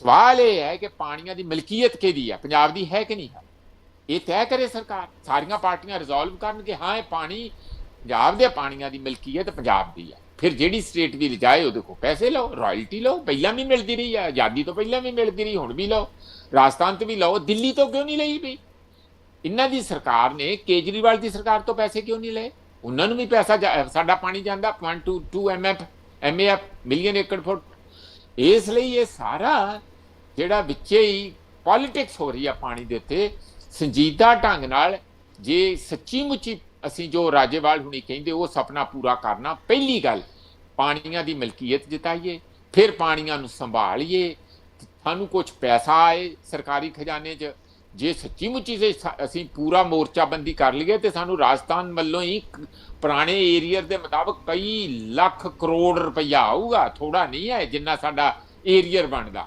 ਸਵਾਲ ਇਹ ਹੈ ਕਿ ਪਾਣੀਆਂ ਦੀ ਮਲਕੀਅਤ ਕਿਹਦੀ ਹੈ ਪੰਜਾਬ ਦੀ ਹੈ ਕਿ ਨਹੀਂ? ਹੈ ਇਹ ਤੈਅ ਕਰੇ ਸਰਕਾਰ। ਸਾਰੀਆਂ ਪਾਰਟੀਆਂ ਰਿਜ਼ੋਲਵ ਕਰਨ ਕਿ ਹਾਂ, ਇਹ ਪਾਣੀ, ਪੰਜਾਬ ਦੇ ਪਾਣੀਆਂ ਦੀ ਮਲਕੀਅਤ ਪੰਜਾਬ ਦੀ ਹੈ ਫਿਰ ਜਿਹੜੀ ਸਟੇਟ ਵੀ ਲਿਜਾਏ ਉਹਦੇ ਕੋਲ ਪੈਸੇ ਲਓ ਰਾਇਲਟੀ ਲਓ, ਪਹਿਲਾਂ ਵੀ ਮਿਲਦੀ ਰਹੀ ਹੈ ਆਜ਼ਾਦੀ ਤੋਂ ਪਹਿਲਾਂ ਵੀ ਮਿਲਦੀ ਰਹੀ, ਹੁਣ ਵੀ ਲਓ। ਰਾਜਸਥਾਨ ਤੋਂ ਵੀ ਲਓ, ਦਿੱਲੀ ਤੋਂ ਕਿਉਂ ਨਹੀਂ ਲਈ ਵੀ? ਇਹਨਾਂ ਦੀ ਸਰਕਾਰ ਨੇ ਕੇਜਰੀਵਾਲ ਦੀ ਸਰਕਾਰ ਤੋਂ ਪੈਸੇ ਕਿਉਂ ਨਹੀਂ ਲਏ? ਉਹਨਾਂ ਨੂੰ ਵੀ ਪੈਸਾ ਜਾ- ਸਾਡਾ ਪਾਣੀ ਜਾਂਦਾ 1 ਟੂ 2 ਐਮਐਫ ਐਮਏਐਫ ਮਿਲੀਅਨ ਏਕੜ ਫੁੱਟ ਇਸ ਲਈ ਇਹ ਸਾਰਾ ਜਿਹੜਾ ਵਿੱਚੇ ਹੀ ਪੋਲਿਟਿਕਸ ਹੋ ਰਹੀ ਆ ਪਾਣੀ ਦੇ ਉੱਤੇ, ਸੰਜੀਦਾ ਢੰਗ ਨਾਲ ਜੇ ਸੱਚੀ ਮੁੱਚੀ ਅਸੀਂ ਜੋ ਰਾਜੇਵਾਲ ਹੁਣੀ ਕਹਿੰਦੇ, ਉਹ ਸੁਪਨਾ ਪੂਰਾ ਕਰਨਾ, ਪਹਿਲੀ ਗੱਲ ਪਾਣੀਆਂ ਦੀ ਮਲਕੀਅਤ ਜਿਤਾਈਏ, ਫਿਰ ਪਾਣੀਆਂ ਨੂੰ ਸੰਭਾਲੀਏ, ਸਾਨੂੰ ਕੁਝ ਪੈਸਾ ਆਏ ਸਰਕਾਰੀ ਖਜ਼ਾਨੇ 'ਚ, ਜੇ ਸੱਚੀ ਮੁੱਚੀ ਸੇ, ਅਸੀਂ ਪੂਰਾ ਮੋਰਚਾਬੰਦੀ ਕਰ ਲਈਏ ਤੇ ਸਾਨੂੰ ਰਾਜਸਥਾਨ ਵੱਲੋਂ ਹੀ ਪੁਰਾਣੇ ਏਰੀਆ ਦੇ ਮੁਤਾਬਕ ਕਈ ਲੱਖ ਕਰੋੜ ਰੁਪਈਆ ਆਊਗਾ ਥੋੜਾ ਨਹੀਂ ਹੈ ਜਿੰਨਾ ਸਾਡਾ ਏਰੀਅਰ ਬਣਦਾ।